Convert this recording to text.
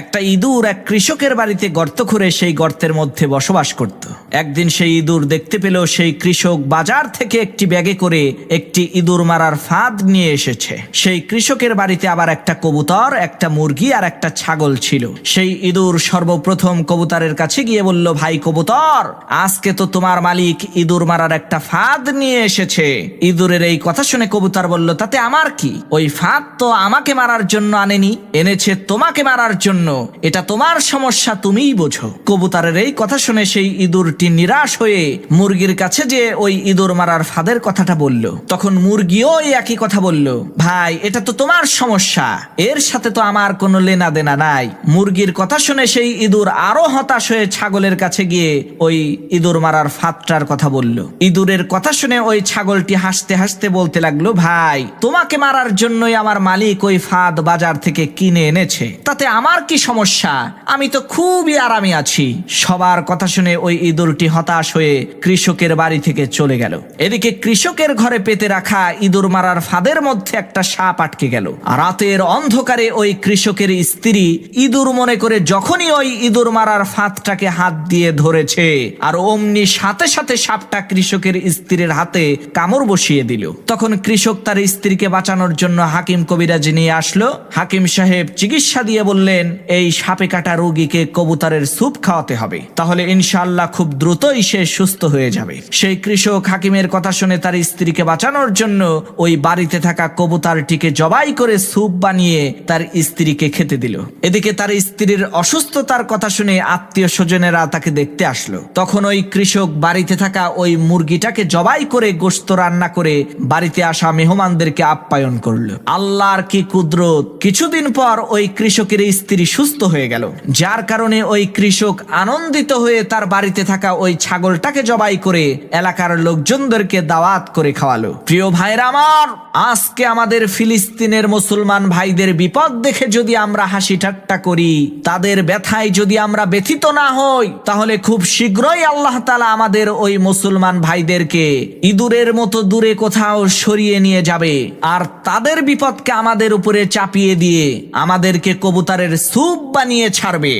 একটা ইঁদুর এক কৃষকের বাড়িতে গর্ত করে সেই গর্তের মধ্যে বসবাস করত। একদিন সেই ইঁদুর দেখতে পেল সেই কৃষক বাজার থেকে একটি ব্যাগে করে একটি ইঁদুর মারার ফাঁদ নিয়ে এসেছে। সেই কৃষকের বাড়িতে আবার একটা কবুতর, একটা মুরগি আর একটা ছাগল ছিল। সেই ইঁদুর সর্বপ্রথম কবুতরের কাছে গিয়ে বলল, ভাই কবুতর, আজকে তো তোমার মালিক ইঁদুর মারার একটা ফাঁদ নিয়ে এসেছে। ইঁদুরের এই কথা শুনে কবুতর বলল, তাতে আমার কি? ওই ফাঁদ তো আমাকে মারার জন্য আনেনি, এনেছে তোমাকে মারার জন্য। এটা তোমার সমস্যা তুমিই বোঝো। কবুতরের এই কথা শুনে সেই ইঁদুরটি নিরাশ হয়ে মুরগির কাছে যে ওই ইঁদুর মারার ফাঁদের কথাটা বলল। তখন মুরগিও এই একই কথা বলল, ভাই, এটা তো তোমার সমস্যা, এর সাথে তো আমার কোনো লেনা দেনা নাই। মুরগির কথা শুনে সেই ইঁদুর আরও হতাশ হয়ে ছাগলের কাছে গিয়ে ওই ইঁদুর মারার ফাঁদটার কথা বলল। ইঁদুরের কথা শুনে ওই ছাগলটি হাসতে হাসতে বলতে লাগল, ভাই, তোমাকে মারার জন্যই আমার মালিক ওই ফাঁদ বাজার থেকে কিনে এনেছে, তাতে আমার কি সমস্যা? আমি তো খুবই আরামে আছি। সবার কথা শুনে ওই ইঁদুরটি হতাশ হয়ে কৃষকের বাড়ি থেকে চলে গেল। এদিকে কৃষকের ঘরে পেতে রাখা ইঁদুর মারার ফাঁদের মধ্যে একটা সাপ আটকে গেল। রাতের অন্ধকারে ওই কৃষকের স্ত্রী ইঁদুর মনে করে যখনই ওই ইঁদুর মারার ফাঁদটাকে হাত দিয়ে ধরেছে, আর অমনি সাথে সাথে সাপটা কৃষকের স্ত্রীর হাতে কামড় বসিয়ে দিল। তখন কৃষক তার স্ত্রীকে বাঁচানোর জন্য হাকিম কবিরাজ নিয়ে আসলো। হাকিম সাহেব চিকিৎসা দিয়ে বললেন এই সাপে কাটা রোগীকে কবুতরের স্যুপ খাওয়াতে হবে। তাহলে ইনশাআল্লাহ খুব দ্রুতই সে সুস্থ হয়ে যাবে। সেই কৃষক হাকিমের কথা শুনে তার স্ত্রীকে বাঁচানোর জন্য ওই বাড়িতে থাকা কবুতরটিকে জবাই করে স্যুপ বানিয়ে তার স্ত্রীকে খেতে দিল। এদিকে তার স্ত্রীর অসুস্থতার কথা শুনে আত্মীয় স্বজনেরা তাকে দেখতে আসলো। তখন ওই কৃষক বাড়িতে থাকা ওই মুরগিটাকে জবাই করে গোস্ত রান্না করে বাড়িতে আসা মেহমানদেরকে আপ্যায়ন করল। আল্লাহর কি কুদরত? কিছুদিন পর ওই কৃষকের স্ত্রী সুস্থ হয়ে গেল। যার কারণে ওই কৃষক আনন্দিত হয়ে তার বাড়িতে থাকা ওই ছাগলটাকে জবাই করে এলাকার লোকজনদেরকে দাওয়াত করে খাওয়ালো। প্রিয় ভাইরা আমার, আজকে আমাদের ফিলিস্তিনের মুসলমান ভাইদের বিপদ দেখে যদি আমরা হাসি ঠাট্টা করি, তাদের ব্যথায় যদি আমরা ব্যথিত না হই, তাহলে খুব শীঘ্রই আল্লাহ তালা আমাদের ওই মুসলমান ভাইদেরকে ইঁদুরের মতো দূরে কোথাও সরিয়ে নিয়ে যাবে। আর তাদের বিপদকে আমাদের উপরে চাপিয়ে দিয়ে আমাদেরকে কবুতরের স্যুপ বানিয়ে ছাড়বে।